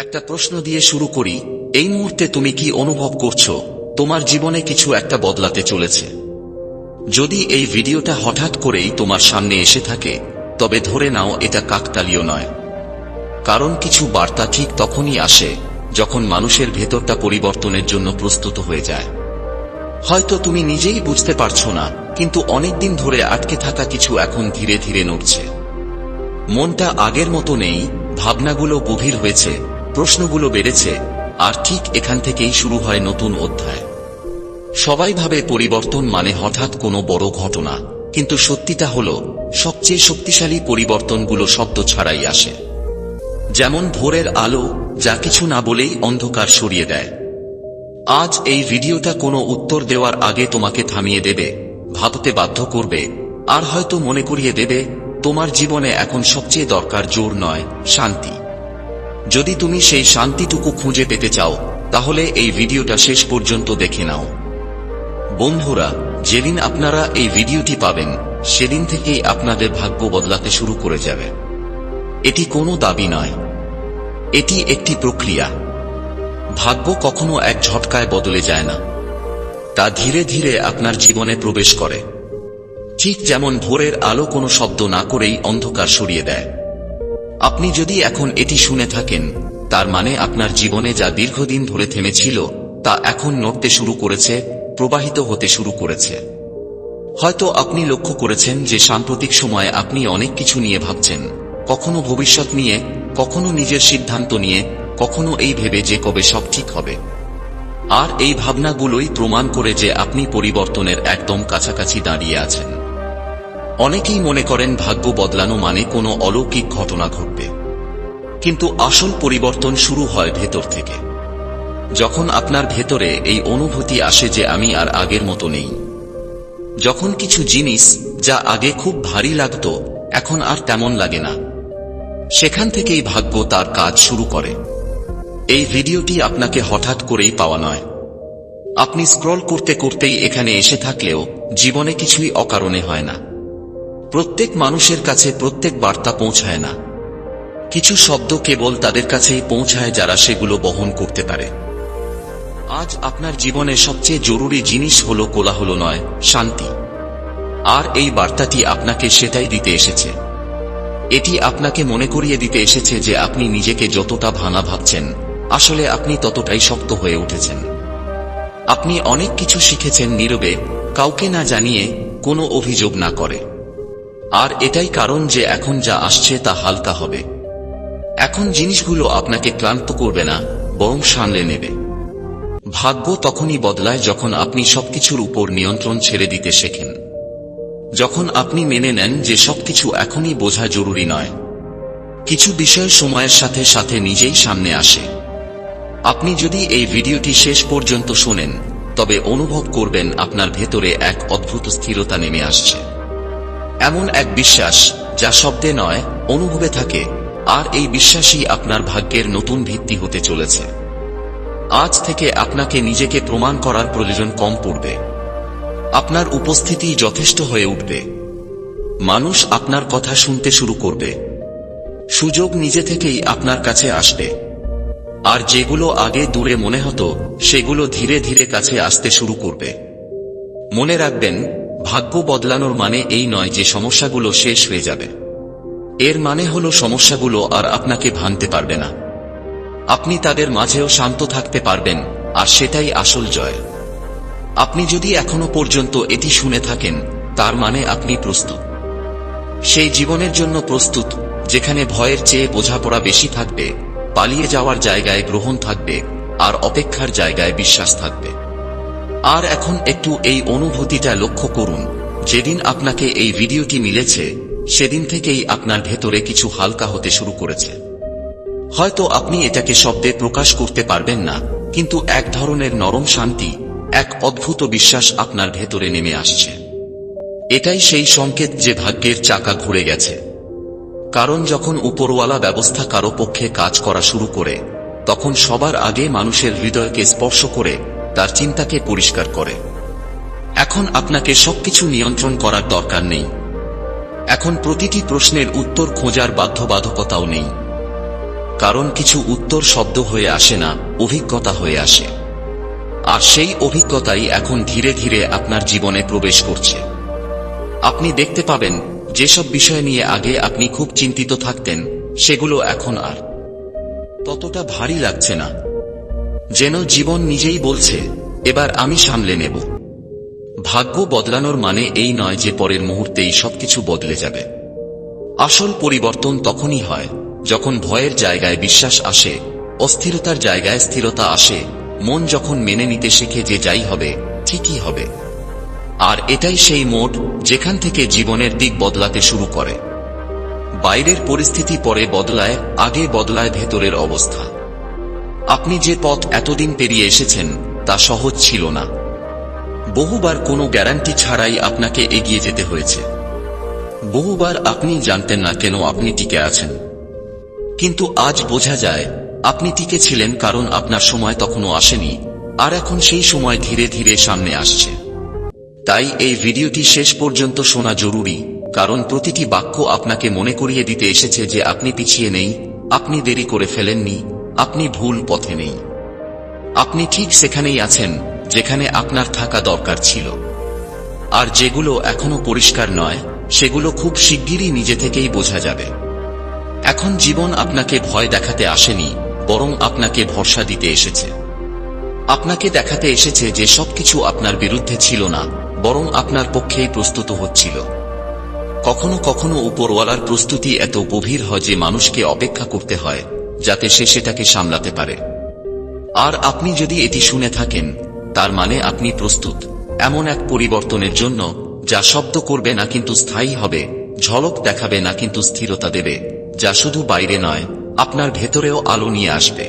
একটা প্রশ্ন দিয়ে শুরু করি, এই মুহূর্তে তুমি কি অনুভব করছ? তোমার জীবনে কিছু একটা বদলাতে চলেছে। যদি এই ভিডিওটা হঠাৎ করেই তোমার সামনে এসে থাকে, তবে ধরে নাও এটা কাকতালীয় নয়। কারণ কিছু বার্তা ঠিক তখনই আসে, যখন মানুষের ভেতরটা পরিবর্তনের জন্য প্রস্তুত হয়ে যায়। হয়তো তুমি নিজেই বুঝতে পারছ না, কিন্তু অনেকদিন ধরে আটকে থাকা কিছু এখন ধীরে ধীরে নড়ছে। মনটা আগের মতো নেই, ভাবনাগুলো গভীর হয়েছে প্রশ্নগুলো বেড়েছে, আর ঠিক এখান থেকেই শুরু হয় নতুন অধ্যায়। সবাই ভাবে পরিবর্তন মানে হঠাৎ কোনো বড় ঘটনা, কিন্তু সত্যিটা হল, সবচেয়ে শক্তিশালী পরিবর্তনগুলো শব্দ ছাড়াই আসে। যেমন ভোরের আলো, যা কিছু না বলেই অন্ধকার সরিয়ে দেয়। আজ এই ভিডিওটা কোনো উত্তর দেওয়ার আগে তোমাকে থামিয়ে দেবে, ভাবতে বাধ্য করবে, আর হয়তো মনে করিয়ে দেবে, তোমার জীবনে এখন সবচেয়ে দরকার জোর নয়, শান্তি। যদি তুমি সেই শান্তিটুকু খুঁজে পেতে চাও, তাহলে এই ভিডিওটা শেষ পর্যন্ত দেখে নাও। বন্ধুরা, যেদিন আপনারা এই ভিডিওটি পাবেন, সেদিন থেকেই আপনাদের ভাগ্য বদলাতে শুরু করে যাবে। এটি কোনো দাবি নয়। এটি একটি প্রক্রিয়া। ভাগ্য কখনো এক ঝটকায় বদলে যায় না। তা ধীরে ধীরে আপনার জীবনে প্রবেশ করে। ঠিক যেমন ভোরের আলো কোনো শব্দ না করেই অন্ধকার সরিয়ে দেয়। আপনি যদি এখন এটি শুনে থাকেন, তার মানে আপনার জীবনে যা দীর্ঘদিন ধরে থেমেছিল, তা এখন নড়তে শুরু করেছে, প্রবাহিত হতে শুরু করেছে। হয়তো আপনি লক্ষ্য করেছেন যে সাম্প্রতিক সময়ে আপনি অনেক কিছু নিয়ে ভাবছেন, কখনো ভবিষ্যৎ নিয়ে, কখনো নিজের সিদ্ধান্ত নিয়ে, কখনো এই ভেবে যে কবে সব ঠিক হবে। আর এই ভাবনাগুলোই প্রমাণ করে যে আপনি পরিবর্তনের একদম কাছাকাছি দাঁড়িয়ে আছেন। অনেকেই মনে করেন ভাগ্য বদলানো মানে কোনো অলৌকিক ঘটনা ঘটবে। কিন্তু আসল পরিবর্তন শুরু হয় ভেতর থেকে। যখন আপনার ভেতরে এই অনুভূতি আসে যে আমি আর আগের মতো নেই। যখন কিছু জিনিস যা আগে খুব ভারী লাগত, এখন আর তেমন লাগে না। সেখান থেকেই ভাগ্য তার কাজ শুরু করে। এই ভিডিওটি আপনাকে হঠাৎ করেই পাওয়া নয়। আপনি স্ক্রল করতে করতেই এখানে এসে থাকলেও জীবনে কিছুই অকারণে হয় না। প্রত্যেক মানুষের কাছে প্রত্যেক বার্তা পৌঁছায় না। কিছু শব্দ কেবল তাদের কাছেই পৌঁছায় যারা সেগুলো বহন করতে পারে। আজ আপনার জীবনে সবচেয়ে জরুরি জিনিস হল কোলাহল নয়, শান্তি। আর এই বার্তাটি আপনাকে সেটাই দিতে এসেছে। এটি আপনাকে মনে করিয়ে দিতে এসেছে যে আপনি নিজেকে যতটা ভাঙা ভাবছেন, আসলে আপনি ততটাই শক্ত হয়ে উঠেছেন। আপনি অনেক কিছু শিখেছেন নীরবে, কাউকে না জানিয়ে কোনো অভিযোগ না করে। আর এটাই কারণ যে এখন যা আসছে তা হালকা হবে। এখন জিনিসগুলো আপনাকে ক্লান্ত করবে না, বরং সামলে নেবে। ভাগ্য তখনই বদলায় যখন আপনি সবকিছুর উপর নিয়ন্ত্রণ ছেড়ে দিতে শেখেন। যখন আপনি মেনে নেন যে সবকিছু এখনই বোঝা জরুরি নয়। কিছু বিষয় সময়ের সাথে সাথে নিজেই সামনে আসে। আপনি যদি এই ভিডিওটি শেষ পর্যন্ত শোনেন, তবে অনুভব করবেন আপনার ভেতরে এক অদ্ভুত স্থিরতা নেমে আসছে। এমন এক বিশ্বাস যা শব্দে নয়, অনুভবে থাকে, আর এই বিশ্বাসই আপনার ভাগ্যের নতুন ভিত্তি হতে চলেছে। আজ থেকে আপনাকে নিজেকে প্রমাণ করার প্রয়োজন কম পড়বে। আপনার উপস্থিতি যথেষ্ট হয়ে উঠবে। মানুষ আপনার কথা শুনতে শুরু করবে। সুযোগ নিজে থেকেই আপনার কাছে আসবে। আর যেগুলো আগে দূরে মনে হতো, সেগুলো ধীরে ধীরে কাছে আসতে শুরু করবে। মনে রাখবেন ভাগ্য বদলানোর মানে এই নয় যে সমস্যাগুলো শেষ হয়ে যাবে। এর মানে হল সমস্যাগুলো আর আপনাকে ভাঙতে পারবে না। আপনি তাদের মাঝেও শান্ত থাকতে পারবেন, আর সেটাই আসল জয়। আপনি যদি এখনও পর্যন্ত এটি শুনে থাকেন, তার মানে আপনি প্রস্তুত। সেই জীবনের জন্য প্রস্তুত, যেখানে ভয়ের চেয়ে বোঝাপড়া বেশি থাকবে, পালিয়ে যাওয়ার জায়গায় গ্রহণ থাকবে, আর অপেক্ষার জায়গায় বিশ্বাস থাকবে। আর এখন একটু এই অনুভূতিটা লক্ষ্য করুন। যেদিন আপনাকে এই ভিডিওটি মিলেছে, সেদিন থেকেই আপনার ভেতরে কিছু হালকা হতে শুরু করেছে। হয়তো আপনি এটাকে শব্দে প্রকাশ করতে পারবেন না, কিন্তু এক ধরনের নরম শান্তি, এক অদ্ভুত বিশ্বাস আপনার ভেতরে নেমে আসছে। এটাই সেই সংকেত যে ভাগ্যের চাকা ঘুরে গেছে। কারণ যখন উপরওয়ালা ব্যবস্থা কারও পক্ষে কাজ করা শুরু করে, তখন সবার আগে মানুষের হৃদয়কে স্পর্শ করে তার চিন্তাকে পরিষ্কার করে। এখন আপনাকে সবকিছু নিয়ন্ত্রণ করার দরকার নেই। এখন প্রতিটি প্রশ্নের উত্তর খোঁজার বাধ্যবাধকতাও নেই। কারণ কিছু উত্তর শব্দ হয়ে আসে না, অভিজ্ঞতা হয়ে আসে। আর সেই অভিজ্ঞতাই এখন ধীরে ধীরে আপনার জীবনে প্রবেশ করছে। আপনি দেখতে পাবেন, যেসব বিষয় নিয়ে আগে আপনি খুব চিন্তিত থাকতেন, সেগুলো এখন আর ততটা ভারী লাগছে না। যেন জীবন নিজেই বলছে, এবার আমি সামলে নেব। ভাগ্য বদলানোর মানে এই নয় যে পরের মুহূর্তেই সবকিছু বদলে যাবে। আসল পরিবর্তন তখনই হয় যখন ভয়ের জায়গায় বিশ্বাস আসে, অস্থিরতার জায়গায় স্থিরতা আসে, মন যখন মেনে নিতে শেখে যে যাই হবে, ঠিকই হবে। আর এটাই সেই মোড যেখান থেকে জীবনের দিক বদলাতে শুরু করে। বাইরের পরিস্থিতি পরে বদলায়, আগে বদলায় ভেতরের অবস্থা। আপনি যে পথ এতদিন পেরিয়ে এসেছেন, তা সহজ ছিল না। বহুবার কোনো গ্যারান্টি ছাড়াই আপনাকে এগিয়ে যেতে হয়েছে। বহুবার আপনি জানতেন না কেন আপনি টিকে আছেন। কিন্তু আজ বোঝা যায়, আপনি টিকে ছিলেন কারণ আপনার সময় তখনও আসেনি, আর এখন সেই সময় ধীরে ধীরে সামনে আসছে। তাই এই ভিডিওটি শেষ পর্যন্ত শোনা জরুরি, কারণ প্রতিটি বাক্য আপনাকে মনে করিয়ে দিতে এসেছে যে আপনি পিছিয়ে নেই, আপনি দেরি করে ফেলেননি আপনি ভুল পথে নেই। আপনি ঠিক সেখানেই আছেন, যেখানে আপনার থাকা দরকার ছিল। আর যেগুলো এখনও পরিষ্কার নয়, সেগুলো খুব শিগগিরই নিজে থেকেই বোঝা যাবে। এখন জীবন আপনাকে ভয় দেখাতে আসেনি, বরং আপনাকে ভরসা দিতে এসেছে। আপনাকে দেখাতে এসেছে যে সবকিছু আপনার বিরুদ্ধে ছিল না, বরং আপনার পক্ষেই প্রস্তুত হচ্ছিল। কখনো কখনো উপরওয়ালার প্রস্তুতি এত গভীর হয় যে মানুষকে অপেক্ষা করতে হয়। যাতে সে সেটাকে সামলাতে পারে। আর আপনি যদি এটি শুনে থাকেন, তার মানে আপনি প্রস্তুত। এমন এক পরিবর্তনের জন্য, যা শব্দ করবে না কিন্তু স্থায়ী হবে, ঝলক দেখাবে না কিন্তু স্থিরতা দেবে, যা শুধু বাইরে নয়, আপনার ভেতরেও আলো নিয়ে আসবে।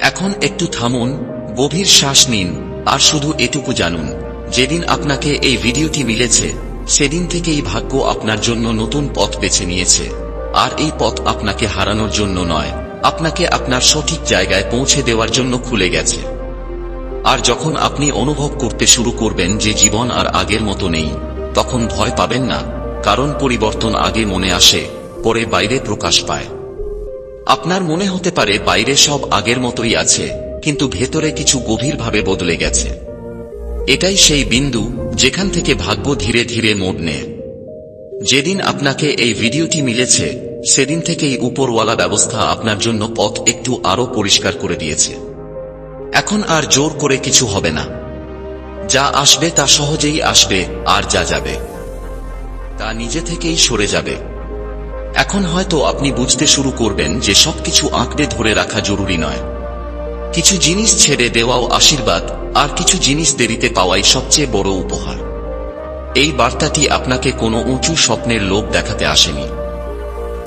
এখন একটু থামুন, গভীর শ্বাস নিন, আর শুধু এটুকু জানুন, যেদিন আপনাকে এই ভিডিওটি মিলেছে, সেদিন থেকেই ভাগ্য আপনার জন্য নতুন পথ বেছে নিয়েছে, আর এই পথ আপনাকে হারানোর জন্য নয়। আপনাকে আপনার সঠিক জায়গায় পৌঁছে দেওয়ার জন্য খুলে গেছে। আর যখন আপনি অনুভব করতে শুরু করবেন যে জীবন আর আগের মতো নেই, তখন ভয় পাবেন না, কারণ পরিবর্তন আগে মনে আসে, পরে বাইরে প্রকাশ পায়। আপনার মনে হতে পারে বাইরে সব আগের মতোই আছে, কিন্তু ভেতরে কিছু গভীরভাবে বদলে গেছে। এটাই সেই বিন্দু যেখান থেকে ভাগ্য ধীরে ধীরে মোড় নেয়। যেদিন আপনাকে এই ভিডিওটি মিলেছে সেদিন থেকেই উপরওয়ালা ব্যবস্থা আপনার জন্য পথ একটু আরও পরিষ্কার করে দিয়েছে। এখন আর জোর করে কিছু হবে না। যা আসবে তা সহজেই আসবে, আর যা যাবে, তা নিজে থেকেই সরে যাবে। এখন হয়তো আপনি বুঝতে শুরু করবেন যে সবকিছু আঁকড়ে ধরে রাখা জরুরি নয়। কিছু জিনিস ছেড়ে দেওয়াও আশীর্বাদ, আর কিছু জিনিস দেরিতে পাওয়াই সবচেয়ে বড় উপহার। এই বার্তাটি আপনাকে কোনো উঁচু স্বপ্নের লোভ দেখাতে আসেনি।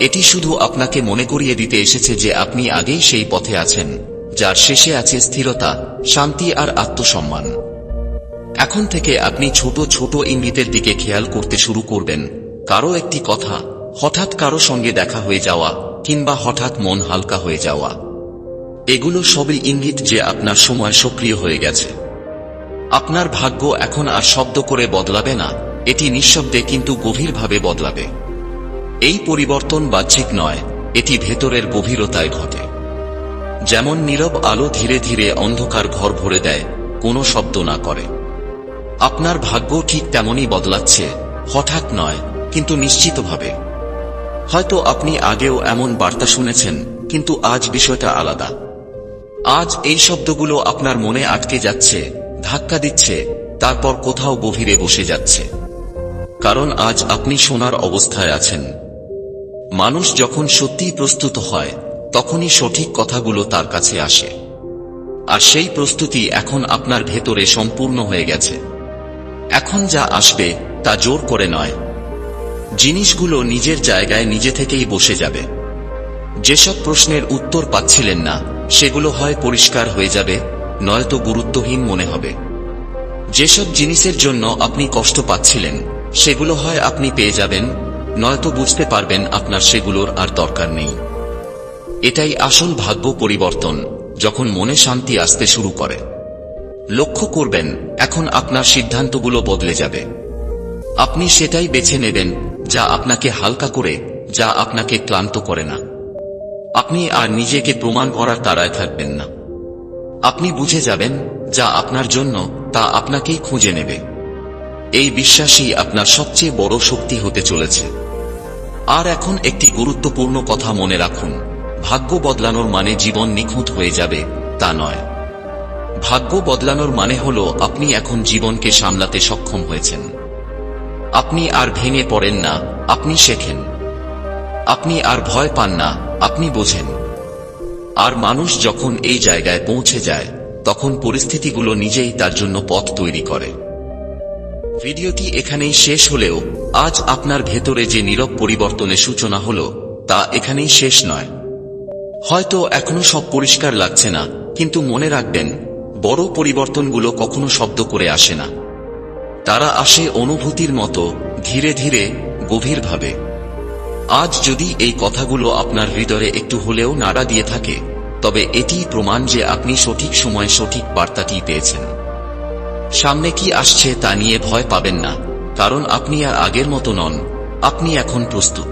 এটি শুধু আপনাকে মনে করিয়ে দিতে এসেছে যে আপনি আগেই সেই পথে আছেন, যার শেষে আছে স্থিরতা, শান্তি আর আত্মসম্মান। এখন থেকে আপনি ছোট ছোট ইঙ্গিতের দিকে খেয়াল করতে শুরু করবেন। কারও একটি কথা, হঠাৎ কারও সঙ্গে দেখা হয়ে যাওয়া, কিংবা হঠাৎ মন হালকা হয়ে যাওয়া। এগুলো সবই ইঙ্গিত যে আপনার সময় সক্রিয় হয়ে গেছে। আপনার ভাগ্য এখন আর শব্দ করে বদলাবে না, এটি নিঃশব্দে কিন্তু গভীরভাবে বদলাবে। এই পরিবর্তন বাহ্যিক নয়, এটি ভেতরের গভীরতায় ঘটে। যেমন নীরব আলো ধীরে ধীরে অন্ধকার ঘর ভরে দেয়, কোনো শব্দ না করে। আপনার ভাগ্য ঠিক তেমনই বদলাচ্ছে, হঠাৎ নয়, কিন্তু নিশ্চিতভাবে। হয়তো আপনি আগেও এমন বার্তা শুনেছেন, কিন্তু আজ বিষয়টা আলাদা। আজ এই শব্দগুলো আপনার মনে আটকে যাচ্ছে, ধাক্কা দিচ্ছে, তারপর কোথাও গভীরে বসে যাচ্ছে। কারণ আজ আপনি শোনার অবস্থায় আছেন। মানুষ যখন সত্যিই প্রস্তুত হয়, তখনই সঠিক কথাগুলো তার কাছে আসে। আর সেই প্রস্তুতি এখন আপনার ভেতরে সম্পূর্ণ হয়ে গেছে। এখন যা আসবে, তা জোর করে নয়। জিনিসগুলো নিজের জায়গায় নিজে থেকেই বসে যাবে। যেসব প্রশ্নের উত্তর পাচ্ছিলেন না, সেগুলো হয় পরিষ্কার হয়ে যাবে, নয়তো গুরুত্বহীন মনে হবে। যেসব জিনিসের জন্য আপনি কষ্ট পাচ্ছিলেন, সেগুলো হয় আপনি পেয়ে যাবেন নয়তো বুঝতে পারবেন আপনার সেগুলোর আর দরকার নেই। এটাই আসল ভাগ্য পরিবর্তন, যখন মনে শান্তি আসতে শুরু করে। লক্ষ্য করবেন, এখন আপনার সিদ্ধান্তগুলো বদলে যাবে। আপনি সেটাই বেছে নেবেন, যা আপনাকে হালকা করে, যা আপনাকে ক্লান্ত করে না। আপনি আর নিজেকে প্রমাণ করার তাড়ায় থাকবেন না। আপনি বুঝে যাবেন, যা আপনার জন্য, তা আপনাকেই খুঁজে নেবে। এই বিশ্বাসই আপনার সবচেয়ে বড় শক্তি হতে চলেছে। আর এখন একটি গুরুত্বপূর্ণ কথা মনে রাখুন। ভাগ্য বদলানোর মানে জীবন নিখুঁত হয়ে যাবে, তা নয়। ভাগ্য বদলানোর মানে হল আপনি এখন জীবনকে সামলাতে সক্ষম হয়েছেন। আপনি আর ভেঙে পড়েন না, আপনি শেখেন। আপনি আর ভয় পান না, আপনি বোঝেন। আর মানুষ যখন এই জায়গায় পৌঁছে যায়, তখন পরিস্থিতিগুলো নিজেই তার জন্য পথ তৈরি করে। ভিডিওটি এখানেই শেষ হলেও, আজ আপনার ভেতরে যে নীরব পরিবর্তনের সূচনা হল, তা এখানেই শেষ নয়। হয়তো এখনও সব পরিষ্কার লাগছে না, কিন্তু মনে রাখবেন, বড় পরিবর্তনগুলো কখনো শব্দ করে আসে না। তারা আসে অনুভূতির মতো, ধীরে ধীরে, গভীরভাবে। আজ যদি এই কথাগুলো আপনার হৃদয়ে একটু হলেও নাড়া দিয়ে থাকে, তবে এটিই প্রমাণ যে আপনি সঠিক সময়ে সঠিক বার্তাটি পেয়েছেন। সামনে কি আসছে তা নিয়ে ভয় পাবেন না, কারণ আপনি আর আগের মতো নন, আপনি এখন প্রস্তুত।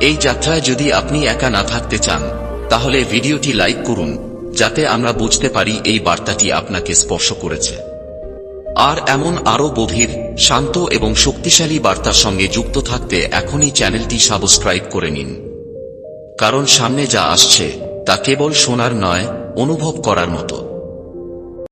এই যাত্রায় যদি আপনি একা না থাকতে চান, তাহলে ভিডিওটি লাইক করুন, যাতে আমরা বুঝতে পারি এই বার্তাটি আপনাকে স্পর্শ করেছে। আর এমন আরও গভীর, শান্ত এবং শক্তিশালী বার্তার সঙ্গে যুক্ত থাকতে এখনই চ্যানেলটি সাবস্ক্রাইব করে নিন। কারণ সামনে যা আসছে, তা কেবল শোনার নয়, অনুভব করার মতো।